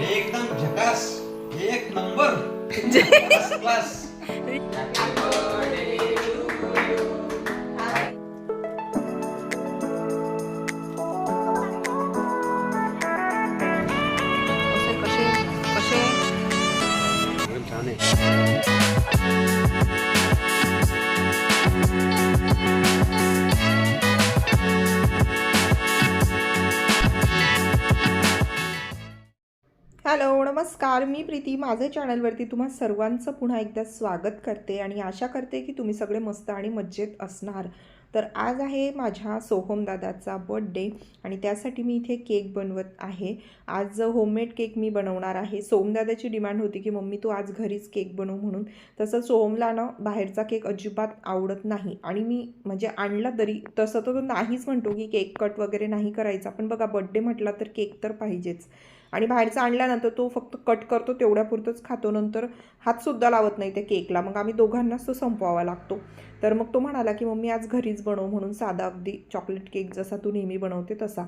एकदम झकास एक नंबर. क्लास हॅलो नमस्कार. मी प्रीती. माझ्या चॅनलवरती तुम्हा सर्वांचं पुन्हा एकदा स्वागत करते आणि आशा करते की तुम्ही सगळे मस्त आणि मज्जेत असणार. तर आज आहे माझ्या सोहम दादाचा बर्थडे आणि त्यासाठी मी इथे केक बनवत आहे. आज होममेड केक मी बनवणार आहे. सोमदादाची डिमांड होती की मम्मी तू आज घरीच केक बनव म्हणून. तसं सोहमला ना बाहेरचा केक अजिबात आवडत नाही आणि मी म्हणजे आणला तरी तसं तर तो नाहीच म्हणतो की केक कट वगैरे नाही करायचा. पण बघा बड्डे म्हटला तर केक तर पाहिजेच. आणि बाहेरचा आणल्यानंतर तो फक्त कट करतो तेवढ्यापुरतंच खातो. नंतर हातसुद्धा लावत नाही त्या केकला. मग आम्ही दोघांनाच तो संपवावा लागतो. तर मग तो म्हणाला की मम्मी आज घरीच बनव म्हणून साधा अगदी चॉकलेट केक जसा तू नेहमी बनवते तसा.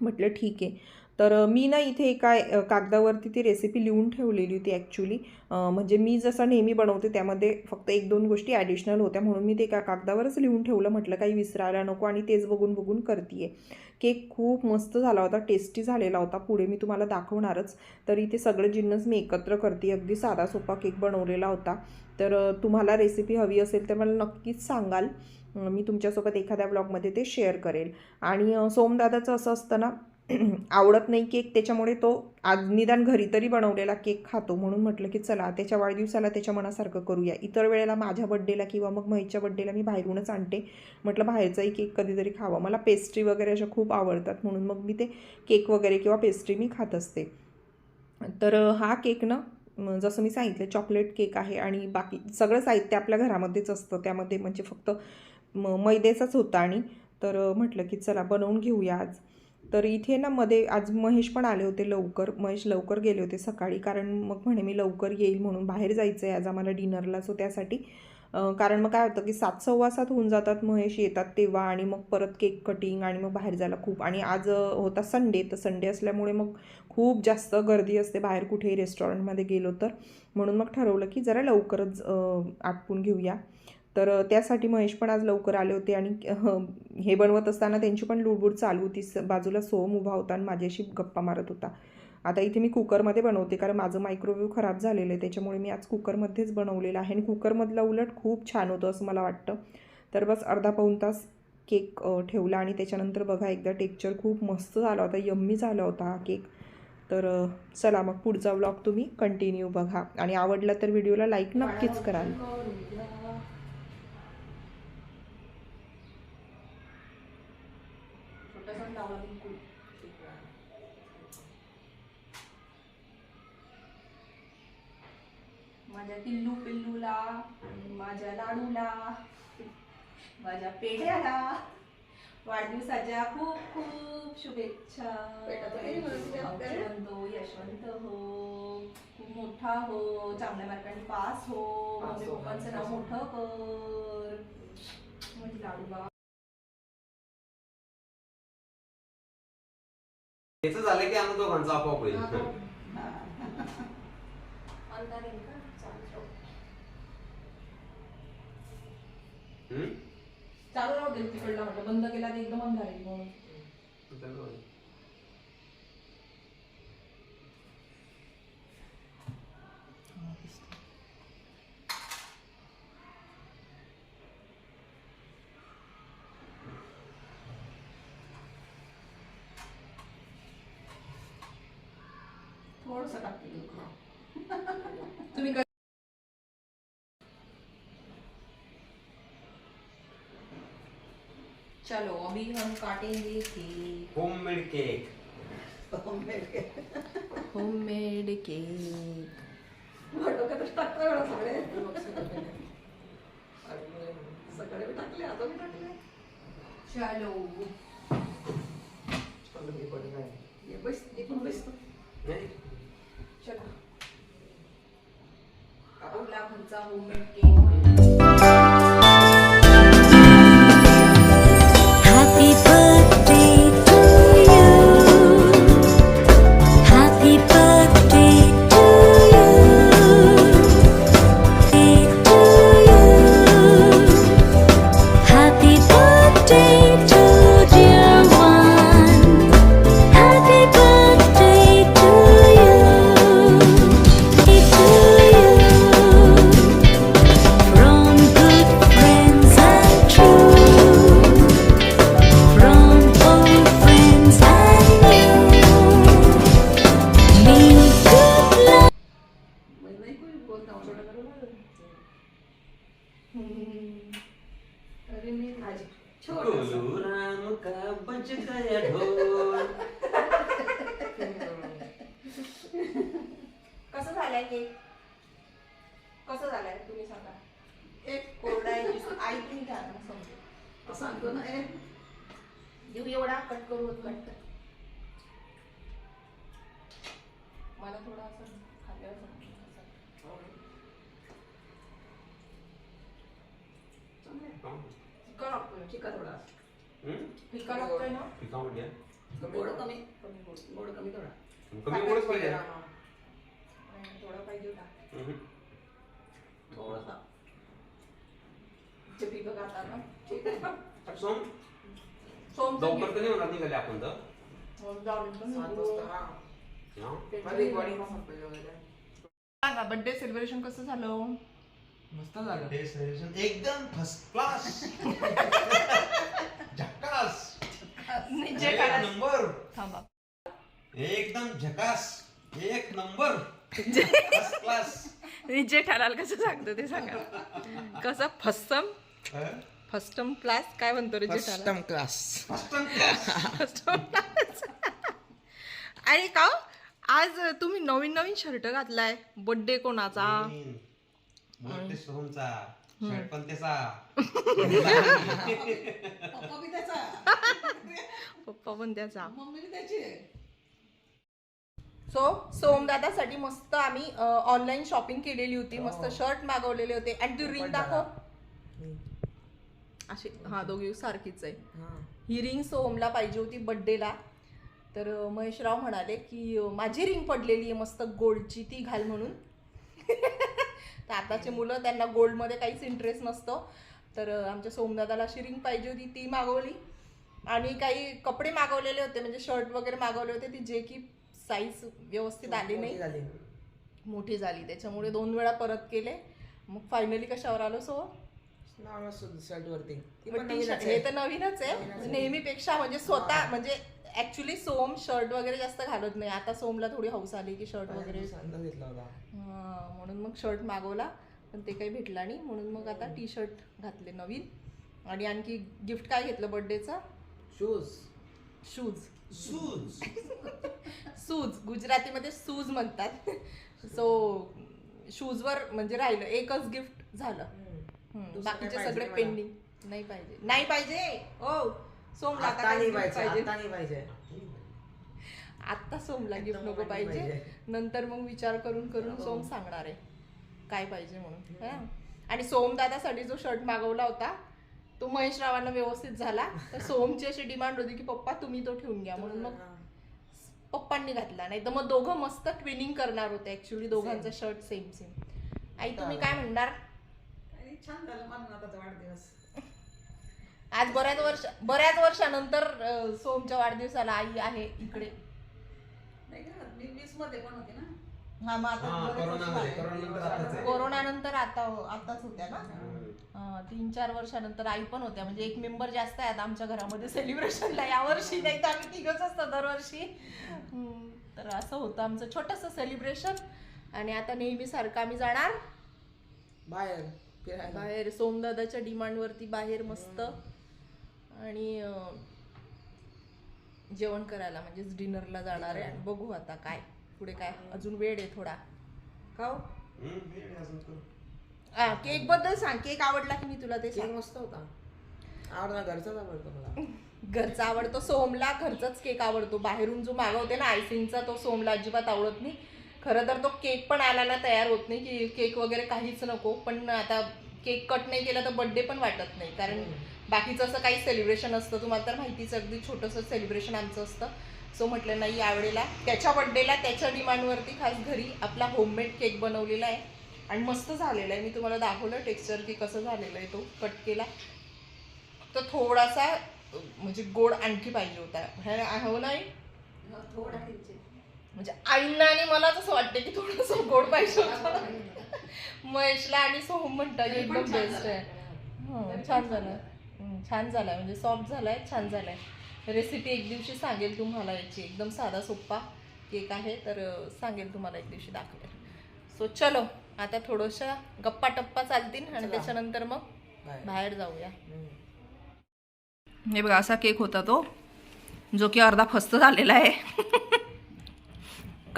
म्हटलं ठीक आहे. तर मी ना इथे एका कागदावरती ती रेसिपी लिहून ठेवलेली होती ॲक्च्युली म्हणजे मी जसं नेहमी बनवते त्यामध्ये फक्त एक दोन गोष्टी ॲडिशनल होत्या. म्हणून मी ते एका कागदावरच लिहून ठेवलं. म्हटलं काही विसरायला नको आणि तेच बघून बघून करते केक खूप मस्त झाला होता. टेस्टी झालेला होता. पुढे मी तुम्हाला दाखवणारच. तर इथे सगळे जिन्नस मी एकत्र करते अगदी साधा सोपा केक बनवलेला होता. तर तुम्हाला रेसिपी हवी असेल तर मला नक्कीच सांगाल. मी तुमच्यासोबत एखाद्या ब्लॉगमध्ये ते शेअर करेल. आणि सोमदादाचं असं असतं ना आवडत नाही केक त्याच्यामुळे तो आज निदान घरी तरी बनवलेला केक खातो. म्हणून म्हटलं की चला त्याच्या वाढदिवसाला त्याच्या मनासारखं करूया. इतर वेळेला माझ्या बड्डेला किंवा मग महीच्या बड्डेला मी बाहेरूनच आणते. म्हटलं बाहेरचाही केक कधीतरी खावा. मला पेस्ट्री वगैरे अशा खूप आवडतात. म्हणून मग मी ते केक वगैरे किंवा पेस्ट्री मी खात असते. तर हा केक ना जसं मी सांगितलं चॉकलेट केक आहे आणि बाकी सगळं साहित्य आपल्या घरामध्येच असतं. त्यामध्ये म्हणजे फक्त म मैद्याचाच होता आणि तर म्हटलं की चला बनवून घेऊया आज. तर इथे ना मध्ये आज महेश पण आले होते लवकर. महेश लवकर गेले होते सकाळी. कारण मग म्हणे मी लवकर येईल म्हणून बाहेर जायचं आहे आज आम्हाला डिनरला. सो त्यासाठी कारण मग काय होतं की सात सव्वा सात होऊन जातात महेश. येतात तेव्हा आणि मग परत केक कटिंग आणि मग बाहेर जायला खूप. आणि आज होता संडे. तर संडे असल्यामुळे मग खूप जास्त गर्दी असते बाहेर कुठेही रेस्टॉरंटमध्ये गेलो तर. म्हणून मग ठरवलं की जरा लवकरच आटपून घेऊया. तर त्यासाठी महेश पण आज लवकर आले होते आणि हे बनवत असताना त्यांची पण लुडबुड चालू होती. स बाजूला सोहम उभा होता आणि माझ्याशी गप्पा मारत होता. आता इथे मी कुकरमध्ये बनवते कारण माझं मायक्रोवेव्ह खराब झालेलं आहे. त्याच्यामुळे मी आज कुकरमध्येच बनवलेलं आहे आणि कुकरमधला उलट खूप छान होतं असं मला वाटतं. तर बस अर्धा पाऊण तास केक ठेवला आणि त्याच्यानंतर बघा एकदा टेक्चर खूप मस्त झाला होता. यम्मी झाला होता हा केक. तर चला मग पुढचा व्लॉग तुम्ही कंटिन्यू बघा. आणि आवडला तर व्हिडिओला लाईक नक्कीच कराल. माझ्या पिल्लू पिल्लूला माझ्या लाडूला माझ्या पेढ्याला वाढदिवसाच्या खूप खूप शुभेच्छा. यशवंत हो यशवंत हो खूप मोठा हो चांगल्या मार्काने पास हो मम्मी पप्पांचं नाव मोठं कर. म्हणजे लाडू बाबा याचं झालं की आम्ही दोघांचा आपोआप होईल अंधार आहे का चालू हम्म? चालू राहू दे तिकडला म्हटलं बंद केला तर एकदम अंधार आहे म्हणून थोडस टाकते तुम्ही कधी- चलो अभी हम काटेंगे cake. Homemade cake homemade cake डोक्यातच टाकतोय एवढं सगळे सगळे मी टाकले आता मी टाकले। चलो। ये बस इकडून बस? तू. चला झालंय केक कसं झालंय? तुम्ही सांगा. एक कोरडा आहे ऐकून घ्या ना समजून सांगतो ना ए. देऊ एवढा कट करू कट मला थोडा असं खाल्ल्यावर. फिका लागतोय. थोडा? फिका लागतोय ना? फिका म्हणजे गोड कमी. कमी गोड गोड कमी थोडा. कमी गोडच पाहिजे आणि थोडा पाहिजे होता हम्म. थोडासा सोम? लवकर तर नाही होणार निघाले आपण तर. वाजता हा. सांगा बर्थडे सेलिब्रेशन कसं झालं? मस्त झालं. एकदम फर्स्ट क्लास झकास. नाही, जे एक काय नंबर. थांबा. एकदम झकास. एक नंबर. फर्स्ट क्लास जे ठराल कसं सांगतो ते सांगा. कसं फस्तम फस्टम क्लास काय म्हणतो रे ठराल क्लास फर्स्ट क्लास आणि का हो? आज तुम्ही नवीन नवीन शर्ट घातलाय. बर्थडे कोणाचा? मोठे सोहमचा. शर्ट पण त्याचा. पप्पा पण त्याचा. सो सोमदादासाठी मस्त आम्ही ऑनलाईन शॉपिंग केलेली होती. मस्त शर्ट मागवलेले होते. आणि तू रिंग दाखव. अशी हा दोघी सारखीच आहे. ही. रिंग सोमला पाहिजे होती बर्थडेला तर महेशराव म्हणाले की माझी रिंग पडलेली आहे मस्त गोल्डची ती घाल म्हणून. तर आताचे मुलं त्यांना गोल्डमध्ये काहीच इंटरेस्ट नसतो. तर आमच्या सोमदादाला अशी रिंग पाहिजे होती ती मागवली. आणि काही कपडे मागवलेले होते म्हणजे शर्ट वगैरे मागवले होते ती जे की साईज व्यवस्थित आली नाही. मोठी झाली. त्याच्यामुळे दोन वेळा परत केले. मग फायनली कशावर आलो सो? शर्ट वरती ती पण पण टी शर्ट. हे तर नवीनच आहे. नेहमीपेक्षा म्हणजे स्वतः म्हणजे ऍक्च्युली सोम शर्ट वगैरे जास्त घालत नाही. आता सोमला थोडी हौस आली की शर्ट वगैरे. अंदाज घेतला होता. हा, म्हणून मग शर्ट मागवला. पण ते काही भेटला नाही. म्हणून मग आता टी शर्ट घातले नवीन. आणि आणखी गिफ्ट काय घेतलं बर्थडेचं शूज शूज सूज सूज गुजरातीमध्ये सूज म्हणतात. सो शूजवर म्हणजे राहिलं. एकच गिफ्ट झालं. दुसरं बाकीचे काय सगळे पेंडिंग नाही पाहिजे. नाही पाहिजे? ओ सोमला आता नाही पाहिजे आता नाही पाहिजे. आत्ता सोमला गिफ्ट नको नाही पाहिजे. पाहिजे. नंतर मग विचार करून करून हो. सोम सांगणार आहे. काय पाहिजे म्हणून हा? आणि सोमदादासाठी जो शर्ट मागवला होता तो महेश रावांना व्यवस्थित झाला. तर सोमची अशी डिमांड होती की पप्पा तुम्ही तो ठेवून घ्या. म्हणून मग पप्पांनी घातला. नाही तर मग दोघं मस्त ट्विनिंग करणार होते ऍक्च्युली दोघांचा शर्ट सेम सेम आई तुम्ही काय म्हणणार? छान झालं वाढदिवस. आज बऱ्याच वर्ष बऱ्याच वर्षानंतर अं, सोमच्या वाढदिवसाला आई आहे इकडे. नाही का? मी वीसमध्ये पण होते ना. हा मग आता हा बरेच वर्ष कोरोनामध्ये झाले. कोरोना नंतर आताच आहे. कोरोना नंतर आता आताच होत्या ना. अं, तीन चार वर्षानंतर आई पण होत्या. म्हणजे एक मेंबर जास्त आहे आता आमच्या घरामध्ये सेलिब्रेशनला. यावर्षी नाही तर आम्ही तिघच असतो दरवर्षी. हम्म, तर असं होतं आमचं छोटंसं सेलिब्रेशन आणि आता नेहमीसारखं आम्ही जाणार. बाहेर. फिरायला बाहेर सोमदादाच्या डिमांडवरती बाहेर मस्त. आणि जेवण करायला म्हणजेच डिनरला जाणार आहे. आणि बघू आता काय पुढे काय अजून वेळ आहे थोडा. का हो? हा केकबद्दल सांग. केक आवडला की मी तुला ते केक सांग. मस्त होता. आवडला घरचाच आवडतो मला. घरचा आवडतो सोमला घरचाच केक आवडतो. बाहेरून जो मागवते ना आयसिंगचा तो सोमला अजिबात आवडत नाही. खरं तर तो केक पण आला ना तयार होत नाही की केक वगैरे काहीच नको. पण आता केक कट नाही केला तर बड्डे पण वाटत नाही. कारण बाकीचं असं काही सेलिब्रेशन असतं तुम्हाला तर माहितीच अगदी छोटंसं सेलिब्रेशन आमचं असतं. सो म्हटलं नाही यावेळेला. त्याच्या बड्डेला त्याच्या डिमांडवरती खास घरी आपला होममेड केक बनवलेला आहे. आणि मस्त झालेला आहे. मी तुम्हाला दाखवलं टेक्स्चर की कसं झालेलं आहे तो. कट केला. तर थोडासा म्हणजे गोड आणखी पाहिजे होता. हे हो नाही? थोडा म्हणजे आईंना आणि मला तसं वाटतं की थोडंसं गोड पाहिजे होतं. महेशला आणि सोहम म्हणतात एकदम बेस्ट आहे. हं, छान झालं. छान झालाय. म्हणजे सॉफ्ट झालाय छान झालाय. रेसिपी एक दिवशी सांगेल तुम्हाला याची. एकदम साधा सोप्पा केक आहे तर सांगेल तुम्हाला एक दिवशी दाखवेल. सो चलो आता थोडंसं गप्पा टप्पा चालतील आणि. त्याच्यानंतर मग बाहेर जाऊया. हे बघा असा केक होता तो जो की अर्धा फस्त झालेला आहे.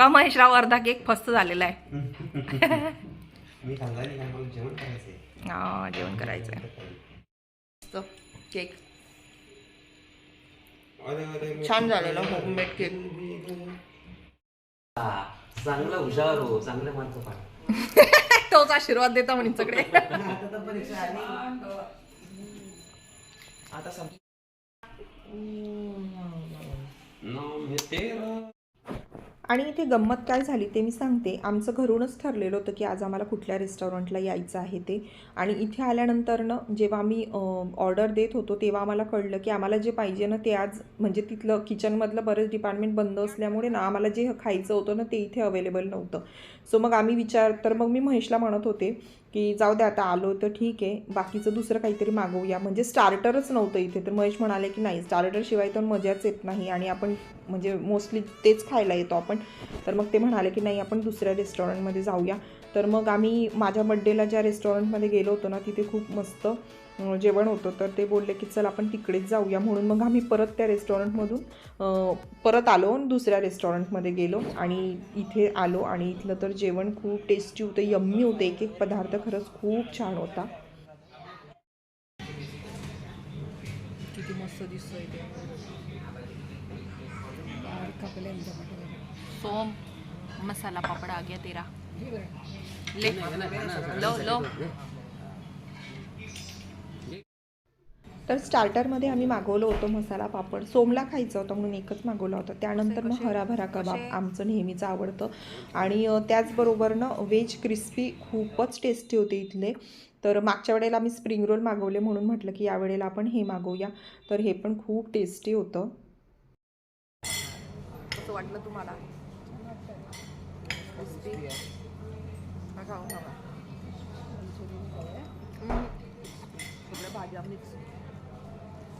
का महेशराव अर्धा केक फस्त झालेला आहे? करायचंय. हा जेवण करायचं आहे मस्त केक. छान झालेला होममेड केक. चांगला हुशार हो चांगले मार्क पाड तोच आशीर्वाद देता म्हणे सगळे. नौ मे तेरा. आणि इथे गंमत काय झाली ते मी सांगते. आमचं घरूनच ठरलेलं होतं की आज आम्हाला कुठल्या रेस्टॉरंटला यायचं आहे ते. आणि इथे आल्यानंतरनं जेव्हा आम्ही ऑर्डर देत होतो तेव्हा आम्हाला कळलं की आम्हाला जे पाहिजे ना ते आज म्हणजे तिथलं किचनमधलं बरेच डिपार्टमेंट बंद असल्यामुळे ना आम्हाला जे खायचं होतं ना ते इथे अवेलेबल नव्हतं. सो मग आम्ही विचार तर मग मी महेशला म्हणत होते की जाऊ दे आता आलो तर ठीक आहे. बाकीचं दुसरं काहीतरी मागवूया. म्हणजे स्टार्टरच नव्हतं इथे. तर महेश म्हणाले की नाही स्टार्टरशिवाय तर मजाच येत नाही आणि आपण म्हणजे मोस्टली तेच खायला येतो आपण. तर मग ते म्हणाले की नाही आपण दुसऱ्या रेस्टॉरंटमध्ये जाऊया. तर मग आम्ही माझ्या बड्डेला ज्या रेस्टॉरंटमध्ये गेलो होतो ना तिथे खूप मस्त जेवण होतं तर ते बोलले की चल आपण तिकडेच जाऊया म्हणून. मग आम्ही परत त्या रेस्टॉरंटमधून परत आलो आणि दुसऱ्या रेस्टॉरंटमध्ये गेलो आणि इथे आलो आणि इथलं तर जेवण खूप टेस्टी होतं यम्मी होतं. एक एक पदार्थ खरंच खूप छान होता. किती मस्त दिसतोय ते. सोम मसाला पापड आ गया तेरा. ले लो लो. तर स्टार्टरमध्ये आम्ही मागवलं होतं मसाला पापड. सोमला खायचं होतं म्हणून एकच मागवला होता. त्यानंतर मग हराभरा कबाब आमचं नेहमीचं आवडतं. आणि त्याचबरोबर ना व्हेज क्रिस्पी खूपच टेस्टी होते इथले. तर मागच्या वेळेला आम्ही स्प्रिंग रोल मागवले म्हणून म्हटलं की यावेळेला आपण हे मागवूया. तर हे पण खूप टेस्टी होतं. कसं वाटलं तुम्हाला? भाज्या मिक्स.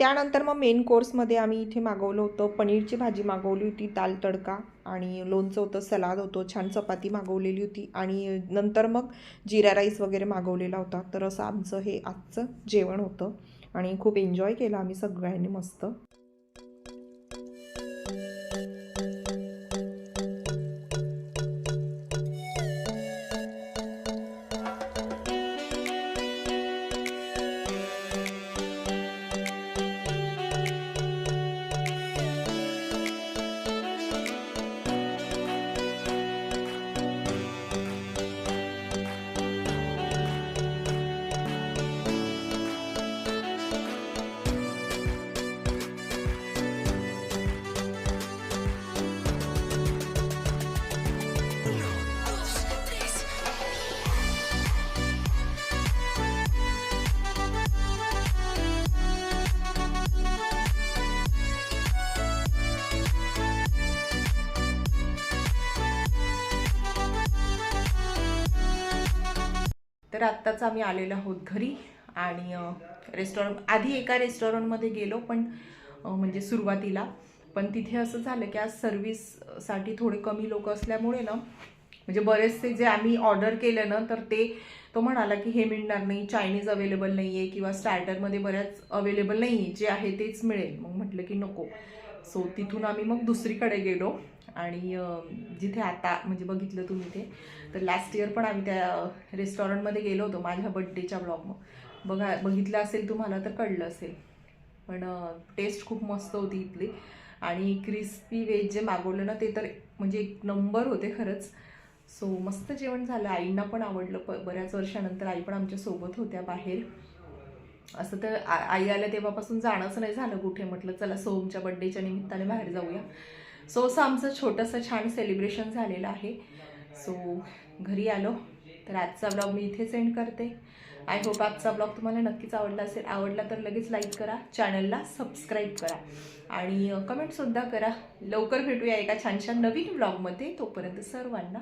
त्यानंतर मग मेन कोर्समध्ये आम्ही इथे मागवलं होतं. पनीरची भाजी मागवली होती दाल तडका आणि लोणचं होतं सलाद होतं छान चपाती मागवलेली होती आणि नंतर मग जिरा राईस वगैरे मागवलेला होता. तर असं आमचं हे आजचं जेवण होतं आणि खूप एन्जॉय केलं आम्ही सगळ्यांनी मस्त. तर आत्ताच आम्ही आलेलो आहोत घरी आणि रेस्टॉरंट आधी एका रेस्टॉरंटमध्ये गेलो पण म्हणजे सुरुवातीला. पण तिथे असं झालं की आज सर्व्हिससाठी थोडे कमी लोक असल्यामुळे ना म्हणजे बरेचसे जे आम्ही ऑर्डर केलं ना तर ते तो म्हणाला की हे मिळणार नाही चायनीज अवेलेबल नाही आहे किंवा स्टार्टरमध्ये बऱ्याच अवेलेबल नाही आहे जे आहे तेच मिळेल. मग म्हटलं की नको. सो तिथून आम्ही मग दुसरीकडे गेलो आणि जिथे आता म्हणजे बघितलं तुम्ही ते तर लास्ट इयर पण आम्ही त्या रेस्टॉरंटमध्ये गेलो होतो माझ्या बड्डेच्या ब्लॉग बघा बघितलं असेल तुम्हाला तर कळलं असेल. पण टेस्ट खूप मस्त होती इथली. आणि क्रिस्पी व्हेज जे मागवलं ना ते तर म्हणजे एक नंबर होते खरंच. सो मस्त जेवण झालं. आईंना पण आवडलं. प बऱ्याच वर्षानंतर आई पण आमच्यासोबत होत्या बाहेर. असं तर आई आल्या तेव्हापासून जाणंच नाही झालं कुठे. म्हटलं चला सोमच्या बड्डेच्या निमित्ताने बाहेर जाऊया. सो असं आमचं छोटंसं छान सेलिब्रेशन झालेलं आहे. सो घरी आलो. तर आजचा ब्लॉग मी इथे सेंड करते. आय होप आजचा ब्लॉग तुम्हाला नक्कीच आवडला असेल. आवडला तर लगेच लाईक करा. चॅनलला सबस्क्राईब करा. आणि कमेंटसुद्धा करा. लवकर भेटूया एका छान छान नवीन ब्लॉगमध्ये तोपर्यंत सर्वांना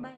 बाय